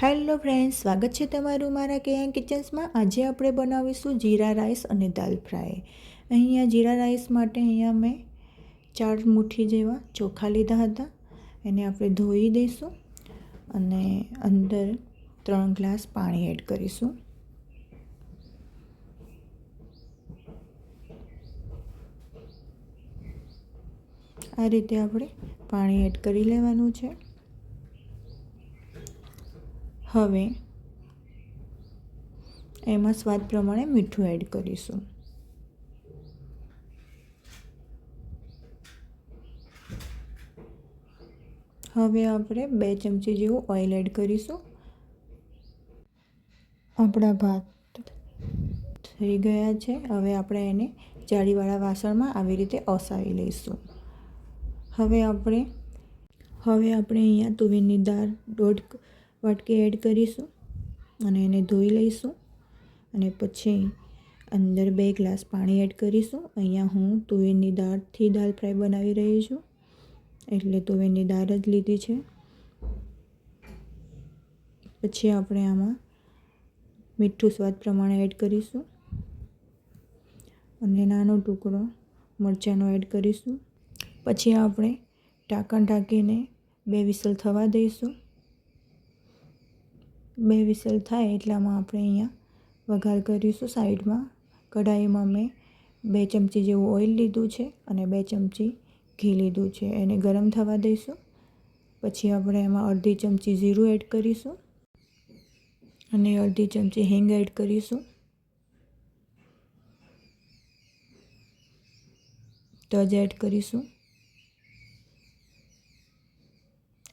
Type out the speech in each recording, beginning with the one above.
Hello friends, સ્વાગત છે તમારું મારા કેયા કિચન્સમાં. આજે આપણે બનાવીશું જીરા રાઈસ અને દાલ ફ્રાય. અહીંયા જીરા રાઈસ માટે અહીંયા મેં ચાર મુઠ્ઠી જેવા ચોખા લીધા હતા. એને આપણે ધોઈ દઈશું અને અંદર ત્રણ ગ્લાસ પાણી એડ કરીશું. આ રીતે આપણે પાણી એડ કરી લેવાનું છે. હવે એમાં સ્વાદ પ્રમાણે મીઠું એડ કરીશું. હવે આપણે બે ચમચી જેવું ઓઇલ એડ કરીશું. આપણા ભાત થઈ ગયા છે. હવે આપણે એને જાળીવાળા વાસણમાં આવી રીતે ઓસાવી લઈશું. હવે આપણે હવે આપણે અહીંયા તુવેરની દાળ દોઢ વાટકી એડ કરીશું અને એને ધોઈ લઈશું અને પછી અંદર બે ગ્લાસ પાણી એડ કરીશું. અહીંયા હું તુવેરની દાળથી દાળ ફ્રાય બનાવી રહી છું. એટલે તુવેરની દાળ જ લીધી છે. પછી આપણે આમાં મીઠું સ્વાદ પ્રમાણે એડ કરીશું અને નાનો ટુકડો મરચાંનો એડ કરીશું. પછી આપણે ઢાંકણ ઢાંકીને બે વિસલ થવા દઈશું. બે વિસલ થાય એટલામાં આપણે અહીંયા વઘાર કરીશું સાઈડમાં. કઢાઈમાં મેં બે ચમચી જેવું ઓઇલ લીધું છે અને બે ચમચી ઘી લીધું છે. એને ગરમ થવા દઈશું. પછી આપણે એમાં અડધી ચમચી જીરું એડ કરીશું અને અડધી ચમચી હિંગ એડ કરીશું. તજ એડ કરીશું.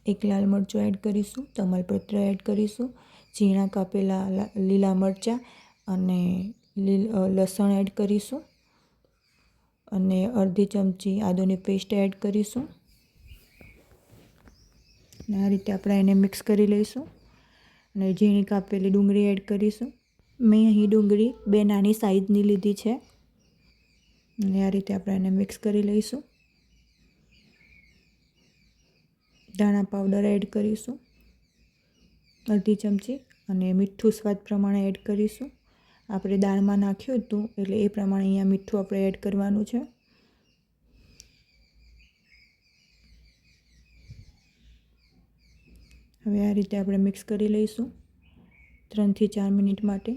એક લાલ મરચું એડ કરીશું. તમાલપત્ર એડ કરીશું. ઝીણા કાપેલા લીલા મરચાં અને લસણ એડ કરીશું. અને અડધી ચમચી આદુની પેસ્ટ એડ કરીશું. આ રીતે આપણે એને મિક્સ કરી લઈશું. અને ઝીણી કાપેલી ડુંગળી એડ કરીશું. મેં અહીં ડુંગળી બે નાની સાઈઝની લીધી છે. અને આ રીતે આપણે એને મિક્સ કરી લઈશું. ધાણા પાવડર એડ કરીશું. અડધી ચમચી અને મીઠું સ્વાદ પ્રમાણે એડ કરીશું. આપણે દાળમાં નાખ્યું હતું, એટલે એ પ્રમાણે અહીંયા મીઠું આપણે એડ કરવાનું છે. હવે આ રીતે આપણે મિક્સ કરી લઈશું ત્રણથી ચાર મિનિટ માટે.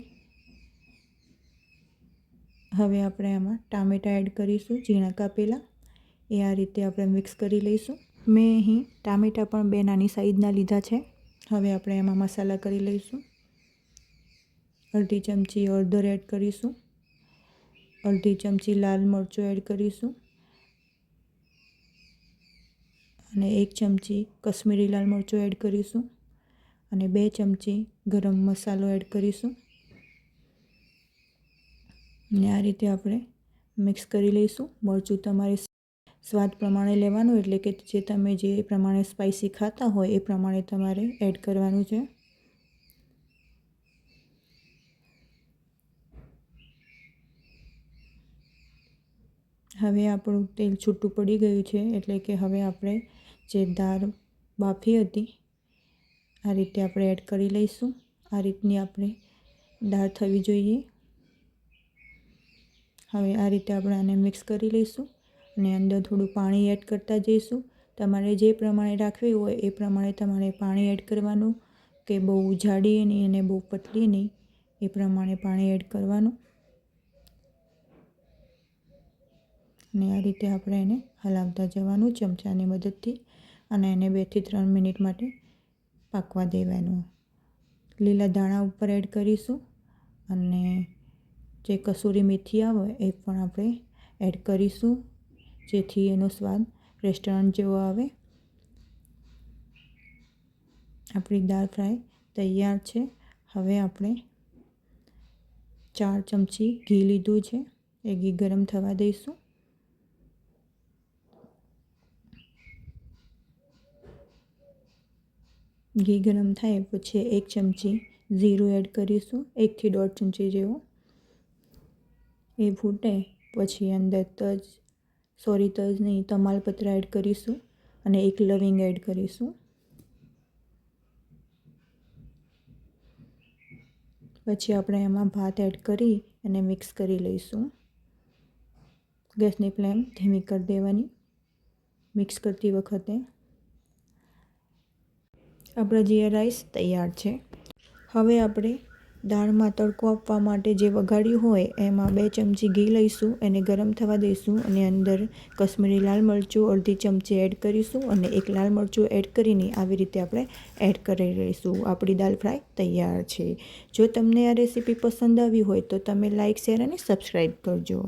હવે આપણે આમાં ટામેટાં એડ કરીશું, ઝીણા કાપેલા. એ આ રીતે આપણે મિક્સ કરી લઈશું. મેં અહીં ટામેટાં પણ બે નાની સાઈઝના લીધા છે. હવે આપણે એમાં મસાલા કરી લઈશું. અડધી ચમચી હળદર એડ કરીશું. અડધી ચમચી લાલ મરચું એડ કરીશું. અને એક ચમચી કશ્મીરી લાલ મરચું એડ કરીશું. અને બે ચમચી ગરમ મસાલો એડ કરીશું. અને આ રીતે આપણે મિક્સ કરી લઈશું. મરચું તમારે સ્વાદ પ્રમાણે લેવાનું એટલે કે જે તમે જે પ્રમાણે સ્પાઇસી ખાતા હોય એ પ્રમાણે તમારે એડ કરવાનું છે. હવે આપણું તેલ છૂટું પડી ગયું છે એટલે કે હવે આપણે જે દાળ બાફી હતી, આ રીતે આપણે એડ કરી લઈશું. આ રીતની આપણે દાળ થવી જોઈએ. હવે આ રીતે આપણે આને મિક્સ કરી લઈશું. અને અંદર થોડું પાણી એડ કરતા જઈશું. તમારે જે પ્રમાણે રાખવી હોય એ પ્રમાણે તમારે પાણી એડ કરવાનું કે બહુ જાડી નહીં અને બહુ પતલી નહીં, એ પ્રમાણે પાણી એડ કરવાનું. અને આ રીતે આપણે એને હલાવતા જવાનું ચમચાની મદદથી અને એને બેથી ત્રણ મિનિટ માટે પાકવા દેવાનું. લીલા દાણા ઉપર એડ કરીશું અને જે કસૂરી મેથી આવે એ પણ આપણે એડ કરીશું. જેથી એનો સ્વાદ રેસ્ટોરન્ટ જેવો આવે. આપણી દાળ ફ્રાય તૈયાર છે. હવે આપણે ચાર ચમચી ઘી લીધું છે. એ ઘી ગરમ થવા દઈશું. ઘી ગરમ થાય પછી એક ચમચી જીરું એડ કરીશું. એકથી દોઢ ચમચી જેવું. એ ફૂટે પછી અંદર તજ સોરી તજ નહીં તમાલપત્ર એડ કરીશું અને એક લવિંગ એડ કરીશું. પછી આપણે એમાં ભાત એડ કરી અને મિક્સ કરી લઈશું. ગેસની ફ્લેમ ધીમી કરી દેવાની મિક્સ કરતી વખતે. આપણા જીરા રાઈસ તૈયાર છે. હવે આપણે દાળમાં તડકો આપવા માટે જે વઘાડ્યું હોય, એમાં બે ચમચી ઘી લઈશું, એને ગરમ થવા દઈશું અને અંદર કશ્મીરી લાલ મરચું અડધી ચમચી એડ કરીશું અને એક લાલ મરચું એડ કરીને આવી રીતે આપણે એડ કરી લઈશું. આપણી દાળ ફ્રાય તૈયાર છે. જો તમને આ રેસીપી પસંદ આવી હોય તો તમે લાઇક શેર અને સબસ્ક્રાઈબ કરજો.